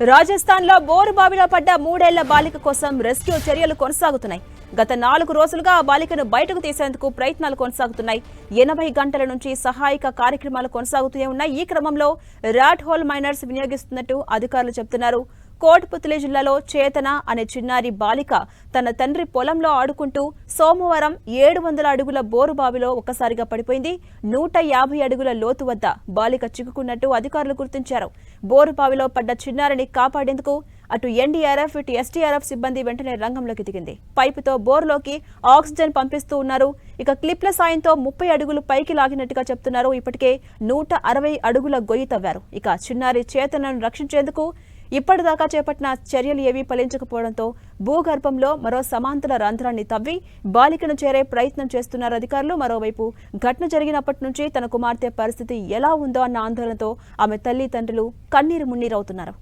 రాజస్థాన్లో బోరుబావిలో పడ్డ మూడేళ్ళ బాలిక కోసం రెస్క్యూ చర్యలు కొనసాగుతున్నాయి. గత నాలుగు రోజులుగా ఆ బాలికను బయటకు తీసేందుకు ప్రయత్నాలు కొనసాగుతున్నాయి. ఎనభై గంటల నుంచి సహాయక కార్యక్రమాలు కొనసాగుతూనే ఉన్నాయి. ఈ క్రమంలో ర్యాట్ హోల్ మైనర్స్ వినియోగిస్తున్నట్టు అధికారులు చెబుతున్నారు. కోట్పుత్లి జిల్లాలో చేతన అనే చిన్నారి బాలిక తన తండ్రి పొలంలో ఆడుకుంటూ సోమవారం ఏడు వందల అడుగుల బోరు బావిలో ఒక్కసారిగా పడిపోయింది. నూట యాభై అడుగుల లోతు వద్ద బాలిక చిక్కుకున్నట్టు అధికారులు గుర్తించారు. బోరు బావిలో పడ్డ చిన్నారిని కాపాడేందుకు అటు ఎన్డీఆర్ఎఫ్ ఇటు ఎస్టీఆర్ఎఫ్ సిబ్బంది వెంటనే రంగంలోకి దిగింది. పైపుతో బోర్లోకి ఆక్సిజన్ పంపిస్తూ ఉన్నారు. ఇక క్లిప్ల సాయంతో ముప్పై అడుగులు పైకి లాగినట్టుగా చెప్తున్నారు. ఇప్పటికే నూట అరవై అడుగుల గొయ్యి తవ్వారు. ఇక చిన్నారి చేతనను రక్షించేందుకు ఇప్పటిదాకా చేపట్టిన చర్యలు ఏవీ ఫలించకపోవడంతో భూగర్భంలో మరో సమాంతర రంధ్రాన్ని తవ్వి బాలికను చేరే ప్రయత్నం చేస్తున్నారు అధికారులు. మరోవైపు ఘటన జరిగినప్పటి నుంచి తన కుమార్తె పరిస్థితి ఎలా ఉందో అన్న ఆందోళనతో ఆమె తల్లి తండ్రులు కన్నీరు మున్నీరవుతున్నారు.